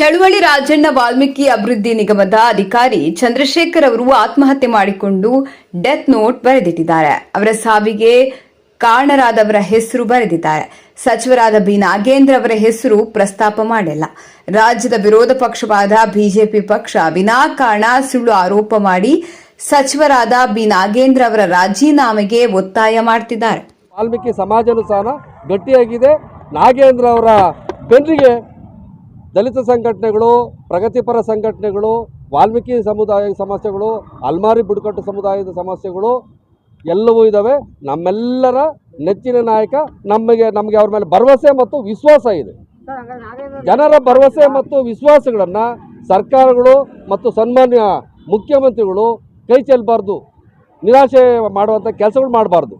ಚಳುವಳಿ ರಾಜಣ್ಣ ವಾಲ್ಮೀಕಿ ಅಭಿವೃದ್ಧಿ ನಿಗಮದ ಅಧಿಕಾರಿ ಚಂದ್ರಶೇಖರ್ ಅವರು ಆತ್ಮಹತ್ಯೆ ಮಾಡಿಕೊಂಡು ಡೆತ್ ನೋಟ್ ಬರೆದಿಟ್ಟಿದ್ದಾರೆ. ಅವರ ಸಾವಿಗೆ ಕಾರಣರಾದವರ ಹೆಸರು ಬರೆದಿದ್ದಾರೆ. ಸಚಿವರಾದ ಬಿ ನಾಗೇಂದ್ರ ಅವರ ಹೆಸರು ಪ್ರಸ್ತಾಪ ಮಾಡಿಲ್ಲ. ರಾಜ್ಯದ ವಿರೋಧ ಪಕ್ಷವಾದ ಬಿಜೆಪಿ ಪಕ್ಷ ವಿನಾಕಾರಣ ಸುಳ್ಳು ಆರೋಪ ಮಾಡಿ ಸಚಿವರಾದ ಬಿ ನಾಗೇಂದ್ರ ಅವರ ರಾಜೀನಾಮೆಗೆ ಒತ್ತಾಯ ಮಾಡ್ತಿದ್ದಾರೆ. ವಾಲ್ಮೀಕಿ ಸಮಾಜಾನುಸಾರ ಗಟ್ಟಿಯಾಗಿದೆ. ನಾಗೇಂದ್ರ ಅವರ ಬೆನ್ನಿಗೆ ದಲಿತ ಸಂಘಟನೆಗಳು ಪ್ರಗತಿಪರ ಸಂಘಟನೆಗಳು ವಾಲ್ಮೀಕಿ ಸಮುದಾಯ ಸಮಸ್ಯೆಗಳು ಅಲ್ಮಾರಿ ಬುಡಕಟ್ಟು ಸಮುದಾಯದ ಸಮಸ್ಯೆಗಳು ಎಲ್ಲವೂ ಇದ್ದಾವೆ ನಮ್ಮೆಲ್ಲರ ನೆಚ್ಚಿನ ನಾಯಕ ನಮಗೆ ನಮಗೆ ಅವ್ರ ಮೇಲೆ ಭರವಸೆ ಮತ್ತು ವಿಶ್ವಾಸ ಇದೆ. ಜನರ ಭರವಸೆ ಮತ್ತು ವಿಶ್ವಾಸಗಳನ್ನು ಸರ್ಕಾರಗಳು ಮತ್ತು ಸನ್ಮಾನ್ಯ ಮುಖ್ಯಮಂತ್ರಿಗಳು ಕೈ ಚೆಲ್ಲಬಾರ್ದು ನಿರಾಶೆ ಮಾಡುವಂಥ ಕೆಲಸಗಳು ಮಾಡಬಾರ್ದು.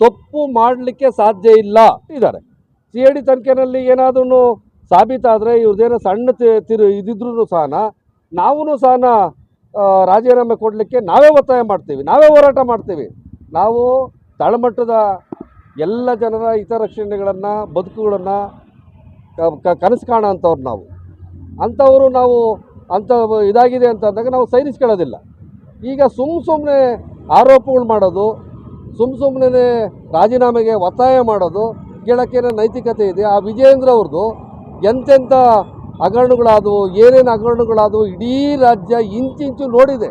ತಪ್ಪು ಮಾಡಲಿಕ್ಕೆ ಸಾಧ್ಯ ಇಲ್ಲ ಇದ್ದಾರೆ. ಸಿ ಐ ಡಿ ತನಿಖೆನಲ್ಲಿ ಏನಾದ್ರೂ ಸಾಬೀತಾದರೆ ಇವ್ರದ್ದೇನೋ ಸಣ್ಣ ತಿರು ಇದಿದ್ರೂ ಸಹ ನಾವೂ ಸಹ ರಾಜೀನಾಮೆ ಕೊಡಲಿಕ್ಕೆ ನಾವೇ ಒತ್ತಾಯ ಮಾಡ್ತೀವಿ. ನಾವೇ ಹೋರಾಟ ಮಾಡ್ತೀವಿ. ನಾವು ತಳಮಟ್ಟದ ಎಲ್ಲ ಜನರ ಹಿತರಕ್ಷಣೆಗಳನ್ನು, ಬದುಕುಗಳನ್ನು ಕನಸು ಕಾಣೋ ನಾವು. ಅಂಥವರು ನಾವು ಅಂಥ ಇದಾಗಿದೆ ಅಂತ ಅಂದಾಗ ನಾವು ಸೈನಿಸ್ಕೊಳ್ಳೋದಿಲ್ಲ. ಈಗ ಸುಮ್ಮ ಸುಮ್ಮನೆ ಆರೋಪಗಳು ಮಾಡೋದು ಸುಮ್ಮ ಸುಮ್ಮನೆ ರಾಜೀನಾಮೆಗೆ ಒತ್ತಾಯ ಮಾಡೋದು ಕೇಳೋಕ್ಕೇನೋ ನೈತಿಕತೆ ಇದೆ. ಆ ವಿಜಯೇಂದ್ರ ಅವ್ರದ್ದು ಎಂತೆಂಥ ಹಗರಣಗಳಾದವು, ಏನೇನು ಹಗರಣಗಳಾದವು ಇಡೀ ರಾಜ್ಯ ಇಂಚಿಂಚು ನೋಡಿದೆ.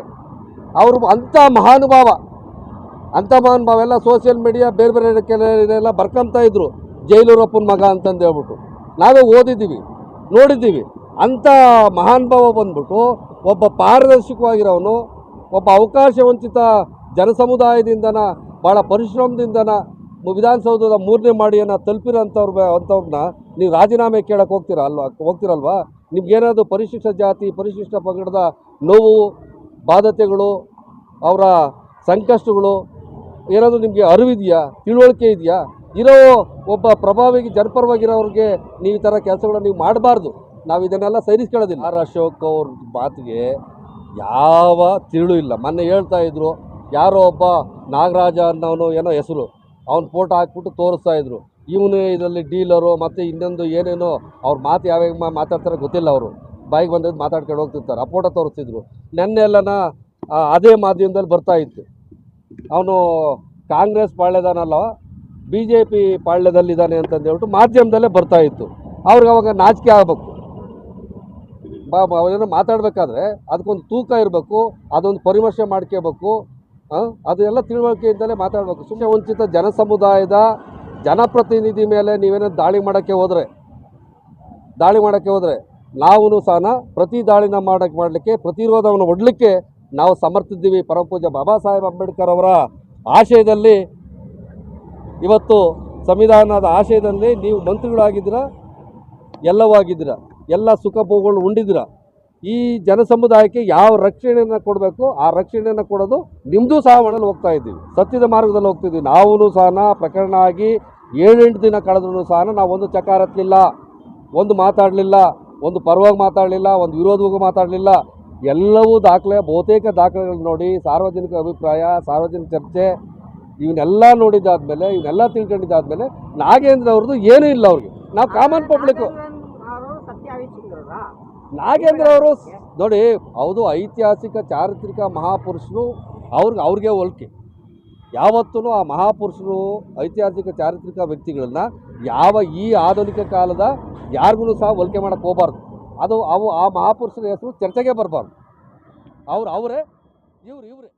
ಅವರು ಅಂಥ ಮಹಾನುಭಾವ ಅಂಥ ಮಹಾನುಭಾವ ಎಲ್ಲ ಸೋಷಿಯಲ್ ಮೀಡಿಯಾ ಬೇರೆ ಬೇರೆ ಕೆಲವರೆಲ್ಲ ಬರ್ಕೊಂತ ಇದ್ರು, ಜೈಲೂರಪ್ಪನ ಮಗ ಅಂತಂದು ಹೇಳ್ಬಿಟ್ಟು. ನಾವೇ ಓದಿದ್ದೀವಿ, ನೋಡಿದ್ದೀವಿ. ಅಂಥ ಮಹಾನುಭಾವ ಬಂದ್ಬಿಟ್ಟು ಒಬ್ಬ ಪಾರದರ್ಶಕವಾಗಿರೋನು, ಒಬ್ಬ ಅವಕಾಶ ವಂಚಿತ ಜನಸಮುದಾಯದಿಂದನ ಭಾಳ ಪರಿಶ್ರಮದಿಂದನ ವಿಧಾನಸೌಧದ ಮೂರನೇ ಮಾಡಿಯನ್ನು ತಲುಪಿರೋಂಥವ್ರ ಅಂಥವ್ರನ್ನ ನೀವು ರಾಜೀನಾಮೆ ಕೇಳಕ್ಕೆ ಹೋಗ್ತೀರಾ ಅಲ್ವಾ? ಹೋಗ್ತಿರಲ್ವಾ? ನಿಮ್ಗೇನಾದರೂ ಪರಿಶಿಷ್ಟ ಜಾತಿ, ಪರಿಶಿಷ್ಟ ಪಂಗಡದ ನೋವು, ಬಾಧತೆಗಳು, ಅವರ ಸಂಕಷ್ಟಗಳು, ಏನಾದರೂ ನಿಮಗೆ ಅರಿವಿದೆಯಾ? ತಿಳುವಳಿಕೆ ಇದೆಯಾ? ಇರೋ ಒಬ್ಬ ಪ್ರಭಾವಿಗೆ ಜನಪರವಾಗಿರೋರಿಗೆ ನೀವು ಈ ಥರ ಕೆಲಸಗಳನ್ನ ನೀವು ಮಾಡಬಾರ್ದು. ನಾವು ಇದನ್ನೆಲ್ಲ ಸೈರಿಸ್ಕೊಳ್ಳೋದಿಲ್ಲ ಆರ್ ಅಶೋಕ್ ಅವ್ರ ಮಾತಿಗೆ ಯಾವ ತಿರುಳು ಇಲ್ಲ. ಮೊನ್ನೆ ಹೇಳ್ತಾ ಇದ್ರು, ಯಾರೋ ಒಬ್ಬ ನಾಗರಾಜ ಅನ್ನೋನು ಏನೋ ಹೆಸರು. ಅವ್ನ ಫೋಟೋ ಹಾಕ್ಬಿಟ್ಟು ತೋರಿಸ್ತಾ ಇದ್ರು. ಇವನು ಇದರಲ್ಲಿ ಡೀಲರು ಮತ್ತು ಇನ್ನೊಂದು ಏನೇನೋ ಅವ್ರ ಮಾತು ಯಾವ್ಯಾವ ಮಾತಾಡ್ತಾರೆ ಗೊತ್ತಿಲ್ಲ ಅವರು. ಬಾಯಿಗೆ ಬಂದದ್ದು ಮಾತಾಡ್ಕೊಂಡು ಹೋಗ್ತಿರ್ತಾರೆ. ಆ ಫೋಟೋ ತೋರಿಸ್ತಿದ್ರು. ನೆನ್ನೆ ಎಲ್ಲನ ಅದೇ ಮಾಧ್ಯಮದಲ್ಲಿ ಬರ್ತಾ ಇತ್ತು. ಅವನು ಕಾಂಗ್ರೆಸ್ ಪಾಳ್ಯದಾನಲ್ಲ ಬಿ ಜೆ ಪಿ ಪಾಳ್ಯದಲ್ಲಿದ್ದಾನೆ ಅಂತಂದೇಳ್ಬಿಟ್ಟು ಮಾಧ್ಯಮದಲ್ಲೇ ಬರ್ತಾ ಇತ್ತು. ಅವ್ರಿಗೆ ಅವಾಗ ನಾಚಿಕೆ ಆಗಬೇಕು. ಬಾ- ಅವರೇನೋ ಮಾತಾಡಬೇಕಾದ್ರೆ ಅದಕ್ಕೊಂದು ತೂಕ ಇರಬೇಕು, ಅದೊಂದು ಪರಿಮರ್ಶೆ ಮಾಡ್ಕೋಬೇಕು ಅದೆಲ್ಲ ತಿಳುವಳಿಕೆಯಿಂದಲೇ ಮಾತಾಡಬೇಕು. ಸುಮ್ಮನೆ ವಂಚಿತ ಜನಸಮುದಾಯದ ಜನಪ್ರತಿನಿಧಿ ಮೇಲೆ ನೀವೇನೋ ದಾಳಿ ಮಾಡೋಕ್ಕೆ ಹೋದರೆ, ದಾಳಿ ಮಾಡೋಕ್ಕೆ ಹೋದರೆ ನಾವು ಸಹ ಪ್ರತಿ ದಾಳಿನ ಮಾಡೋಕ್ಕೆ ಮಾಡಲಿಕ್ಕೆ ಪ್ರತಿರೋಧವನ್ನು ಒಡ್ಲಿಕ್ಕೆ ನಾವು ಸಮರ್ಥಿದ್ದೀವಿ. ಪರಮಪೂಜ ಬಾಬಾ ಸಾಹೇಬ್ ಅಂಬೇಡ್ಕರ್ ಅವರ ಆಶಯದಲ್ಲಿ. ಇವತ್ತು ಸಂವಿಧಾನದ ಆಶಯದಲ್ಲಿ ನೀವು ಮಂತ್ರಿಗಳಾಗಿದ್ದೀರಾ? ಎಲ್ಲವೂ ಆಗಿದ್ದೀರಾ? ಎಲ್ಲ ಸುಖ ಭೋಗಗಳು ಉಂಡಿದ್ದೀರಾ? ಈ ಜನಸಮುದಾಯಕ್ಕೆ ಯಾವ ರಕ್ಷಣೆಯನ್ನು ಕೊಡಬೇಕು, ಆ ರಕ್ಷಣೆಯನ್ನು ಕೊಡೋದು ನಿಮ್ಮದು ಸಹ ಮಾಡಲು ಹೋಗ್ತಾ ಇದ್ದೀವಿ. ಸತ್ಯದ ಮಾರ್ಗದಲ್ಲಿ ಹೋಗ್ತಿದ್ದೀವಿ. ನಾವೂ ಸಹ ಪ್ರಕರಣ ಆಗಿ ಏಳೆಂಟು ದಿನ ಕಳೆದ್ರೂ ಸಹ ನಾವು ಒಂದು ಚಕಾರ ಹತ್ತಲಿಲ್ಲ ಒಂದು ಮಾತಾಡಲಿಲ್ಲ, ಒಂದು ಪರವಾಗಿ ಮಾತಾಡಲಿಲ್ಲ, ಒಂದು ವಿರೋಧವಾಗಿ ಮಾತಾಡಲಿಲ್ಲ. ಎಲ್ಲವೂ ದಾಖಲೆ, ಬಹುತೇಕ ದಾಖಲೆಗಳು ನೋಡಿ, ಸಾರ್ವಜನಿಕ ಅಭಿಪ್ರಾಯ, ಸಾರ್ವಜನಿಕ ಚರ್ಚೆ, ಇವನ್ನೆಲ್ಲ ನೋಡಿದ್ದಾದ್ಮೇಲೆ, ಇವನ್ನೆಲ್ಲ ತಿಳ್ಕೊಂಡಿದ್ದಾದ್ಮೇಲೆ ನಾಗೇಂದ್ರ ಅವ್ರದ್ದು ಏನೂ ಇಲ್ಲ ಅವ್ರಿಗೆ. ನಾವು ಕಾಮನ್ ಪಬ್ಲಿಕ್ ಅವರು ಸತ್ಯ ಆವಿಷ್ಕೃತರಾ ನಾಗೇಂದ್ರ ಅವರು ನೋಡಿ, ಹೌದು, ಐತಿಹಾಸಿಕ, ಚಾರಿತ್ರಿಕ ಮಹಾಪುರುಷರು ಅವ್ರಿಗೆ ಅವ್ರಿಗೆ ಹೋಲಿಕೆ. ಯಾವತ್ತೂ ಆ ಮಹಾಪುರುಷರು, ಐತಿಹಾಸಿಕ, ಚಾರಿತ್ರಿಕ ವ್ಯಕ್ತಿಗಳನ್ನ ಯಾವ ಈ ಆಧುನಿಕ ಕಾಲದ ಯಾರಿಗೂ ಸಹ ಹೋಲಿಕೆ ಮಾಡೋಕ್ಕೆ ಹೋಗಬಾರ್ದು. ಅದು ಅವು ಆ ಮಹಾಪುರುಷರ ಹೆಸರು ಚರ್ಚೆಗೆ ಬರಬಾರ್ದು. ಅವ್ರು ಅವರೇ ಇವ್ರು ಇವರೇ.